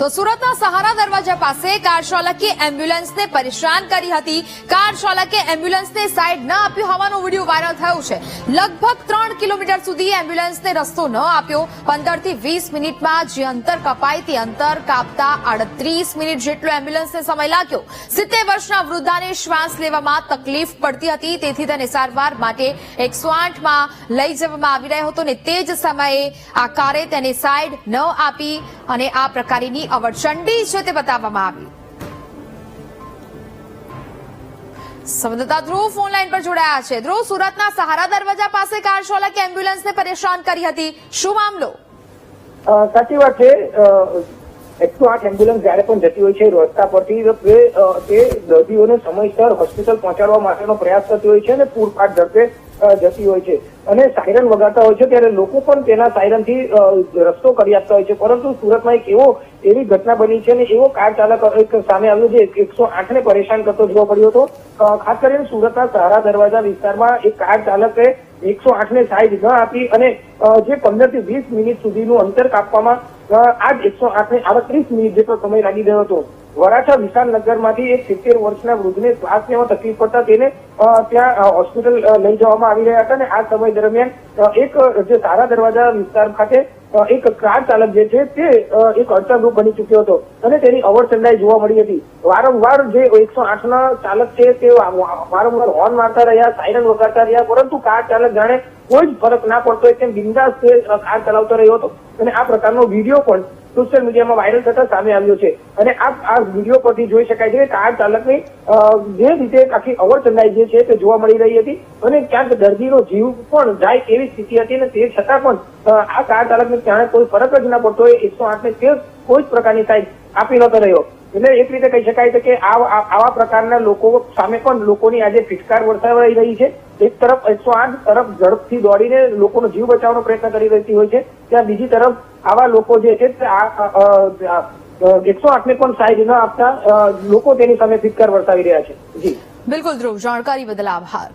તો સુરતના સહારા દરવાજા પાસે કાર ચાલકે એમ્બ્યુલન્સને પરેશાન કરી હતી. કાર ચાલકે એમ્બ્યુલન્સને સાઈડ ન આપ્યું હોવાનો વીડિયો વાયરલ થયો છે. લગભગ ત્રણ કિલોમીટર સુધી એમ્બ્યુલન્સને રસ્તો ન આપ્યો. પંદરથી વીસ મિનિટમાં જે અંતર કપાય તે અંતર કાપતા આડત્રીસ મિનિટ જેટલો એમ્બ્યુલન્સને સમય લાગ્યો. સિત્તેર વર્ષના વૃદ્ધાને શ્વાસ લેવામાં તકલીફ પડતી હતી. તેથી તેને સારવાર માટે એકસો આઠમાં લઈ જવામાં આવી રહ્યો હતો ને તે જ સમયે આ કારે તેને સાઈડ ન આપી અને આ પ્રકારની અવરચંડી છે તે બતાવવામાં આવી. સંવાદદાતા ધ્રુવ ફોન લાઈન પર જોડાયા છે. ધ્રુવ, સુરતના સહારા દરવાજા પાસે કાર ચાલકે એમ્બ્યુલન્સને પરેશાન કરી હતી. શું મામલો? સાચી વાત છે. એકસો આઠ એમ્બ્યુલન્સ જયારે પણ જતી હોય છે રસ્તા પરથી, તે દર્દીઓને સમયસર હોસ્પિટલ પહોંચાડવા માટેનો પ્રયાસ થતો હોય છે અને પૂરપાટ ઝડપે જતી હોય છે. અને સાયરન વગાડતા હોય છે ત્યારે લોકો પણ તેના સાયરનથી રસ્તો કરી આપતા હોય છે. પરંતુ સુરતમાં એક એવો, એવી ઘટના બની છે અને એવો કાર ચાલક, એક સામે આવ્યો જે એકસો આઠ ને પરેશાન કરતો જોવા પડ્યો હતો. ખાસ કરીને સુરતના સહારા દરવાજા વિસ્તારમાં એક કાર ચાલકે એકસો આઠ ને સાઈડ ન આપી અને જે પંદરથી વીસ મિનિટ સુધીનું અંતર કાપવામાં આજ જ એકસો આઠ ને આડત્રીસ મિનિટ જેટલો સમય લાગી ગયો હતો. વરાછા વિશાલનગરમાંથી એક સિત્તેર વર્ષના વૃદ્ધને શ્વાસ લેવા તકલીફ પડતા તેને ત્યાં હોસ્પિટલ લઈ જવામાં આવી રહ્યા હતા અને આ સમય દરમિયાન એક જે સારા દરવાજા વિસ્તાર ખાતે એક કાર ચાલક જે છે તે એક અડચણરૂપ બની ચૂક્યો હતો અને તેની અવરચંડાઈ જોવા મળી હતી. વારંવાર જે એકસો આઠ ના ચાલક છે તે વારંવાર હોર્ન મારતા રહ્યા સાયરન વગાડતા રહ્યા, પરંતુ કાર ચાલક જાણે કોઈ જ ફરક ના પડતો તેમ બિંદાસ કાર ચલાવતો રહ્યો હતો. અને આ પ્રકારનો વીડિયો પણ સોશિયલ મીડિયામાં વાયરલ થતા સામે આવ્યો છે. અને આ આ વીડિયો પરથી જોઈ શકાય છે કે કાર ચાલકની જે રીતે આખી અવરચંડાઈ જે છે તે જોવા મળી રહી હતી અને ક્યાંક દર્દીનો જીવ પણ જાય એવી સ્થિતિ હતી અને તે છતાં પણ આ કાર ચાલકને ક્યાંય કોઈ ફરક જ ના પડતો. હોય એકસો આઠ ને તે કોઈ જ પ્રકારની સાઈડ આપી નતો રહ્યો. એટલે એક રીતે કહી શકાય છે કે આવા પ્રકારના લોકો સામે પણ લોકોની આજે ફિટકાર વરસાવાઈ રહી છે. એક તરફ એકસો આઠ તરફ ઝડપથી દોડીને લોકોનો જીવ બચાવવાનો પ્રયત્ન કરી રહેતી હોય છે. ત્યાં બીજી તરફ આવા લોકો જે છે એકસો આઠ ને પણ સાઈડ ન આપતા લોકો તેની સામે ફિટકાર વરસાવી રહ્યા છે. જી. બિલકુલ ધ્રુવ, જાણકારી બદલ આભાર.